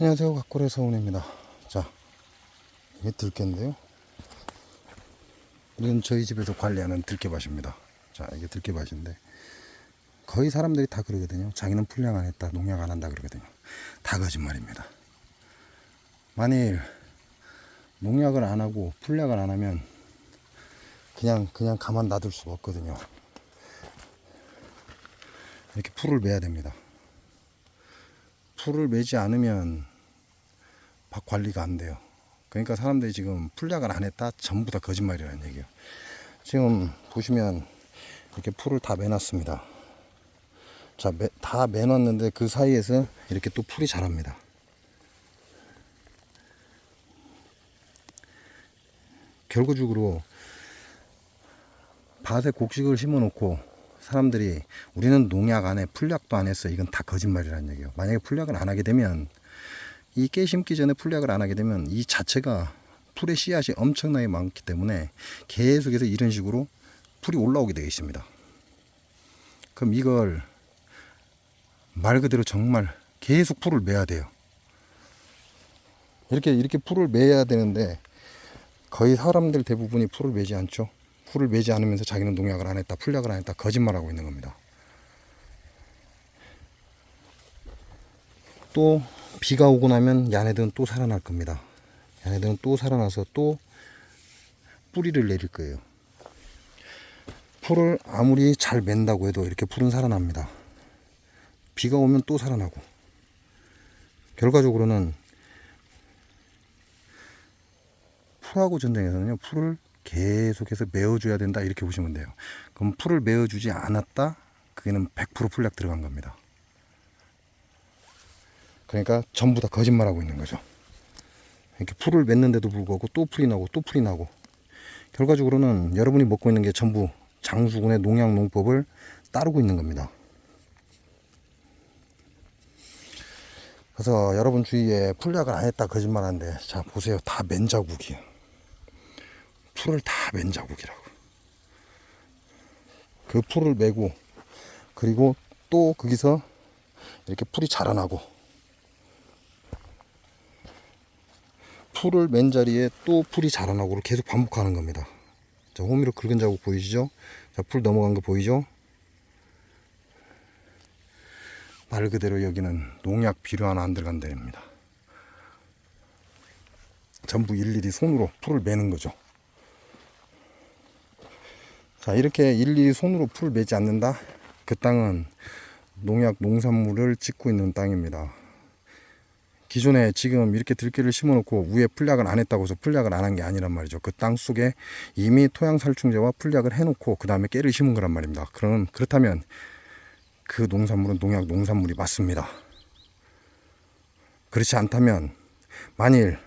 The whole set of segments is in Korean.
안녕하세요. 각골의 서운입니다. 자, 이게 들깨인데요. 이건 저희 집에서 관리하는 들깨밭입니다. 자, 이게 들깨밭인데 거의 사람들이 다 그러거든요. 자기는 풀량 안 했다, 농약 안 한다 그러거든요. 다 거짓말입니다. 만일 농약을 안 하고 풀약을 안 하면 그냥 그냥 가만 놔둘 수가 없거든요. 이렇게 풀을 매야 됩니다. 풀을 매지 않으면 밭 관리가 안 돼요. 그러니까 사람들이 지금 풀약을 안 했다 전부 다 거짓말이라는 얘기예요. 지금 보시면 이렇게 풀을 다 매놨습니다. 자, 매, 다 매놨는데 그 사이에서 이렇게 또 풀이 자랍니다. 결과적으로 밭에 곡식을 심어 놓고 사람들이 우리는 농약 안 해, 풀약도 안 했어. 이건 다 거짓말이라는 얘기예요. 만약에 풀약을 안 하게 되면 이 깨 심기 전에 풀약을 안 하게 되면 이 자체가 풀의 씨앗이 엄청나게 많기 때문에 계속해서 이런 식으로 풀이 올라오게 되어 있습니다. 그럼 이걸 말 그대로 정말 계속 풀을 매야 돼요. 이렇게 이렇게 풀을 매야 되는데 거의 사람들 대부분이 풀을 매지 않죠. 풀을 매지 않으면서 자기는 농약을 안 했다, 풀약을 안 했다, 거짓말하고 있는 겁니다. 또 비가 오고 나면 야네들은 또 살아날 겁니다. 야네들은 또 살아나서 또 뿌리를 내릴 거예요. 풀을 아무리 잘 맨다고 해도 이렇게 풀은 살아납니다. 비가 오면 또 살아나고 결과적으로는 풀하고 전쟁에서는요 풀을 계속해서 메어줘야 된다 이렇게 보시면 돼요. 그럼 풀을 메어주지 않았다? 그게는 100% 풀약 들어간 겁니다. 그러니까 전부 다 거짓말하고 있는 거죠. 이렇게 풀을 맺는데도 불구하고 또 풀이 나고 또 풀이 나고. 결과적으로는 여러분이 먹고 있는 게 전부 장수군의 농약 농법을 따르고 있는 겁니다. 그래서 여러분 주위에 풀약을 안 했다 거짓말하는데 자 보세요. 다 맨자국이에요 풀을 다 맨 자국이라고. 그 풀을 메고 그리고 또 거기서 이렇게 풀이 자라나고. 풀을 맨 자리에 또 풀이 자라나고를 계속 반복하는 겁니다. 자 호미로 긁은 자국 보이시죠? 자 풀 넘어간 거 보이죠? 말 그대로 여기는 농약 비료 하나 안 들어간 데입니다. 전부 일일이 손으로 풀을 매는 거죠. 자, 이렇게 일일이 손으로 풀을 매지 않는다? 그 땅은 농약 농산물을 짓고 있는 땅입니다. 기존에 지금 이렇게 들깨를 심어 놓고 위에 풀약을 안 했다고 해서 풀약을 안 한 게 아니란 말이죠. 그 땅 속에 이미 토양살충제와 풀약을 해 놓고 그 다음에 깨를 심은 거란 말입니다. 그럼 그렇다면 그 농산물은 농약 농산물이 맞습니다. 그렇지 않다면 만일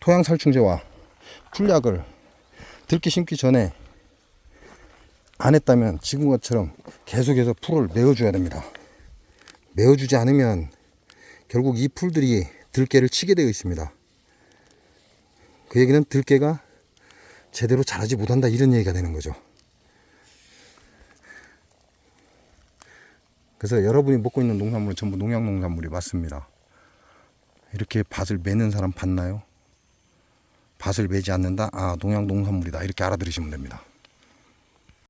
토양살충제와 풀약을 들기 심기 전에 안 했다면 지금 것처럼 계속해서 풀을 메어줘야 됩니다. 메어주지 않으면 결국 이 풀들이 들깨를 치게 되어 있습니다. 그 얘기는 들깨가 제대로 자라지 못한다 이런 얘기가 되는 거죠. 그래서 여러분이 먹고 있는 농산물은 전부 농약 농산물이 맞습니다. 이렇게 밭을 매는 사람 봤나요? 밭을 매지 않는다? 아, 농약 농산물이다. 이렇게 알아들으시면 됩니다.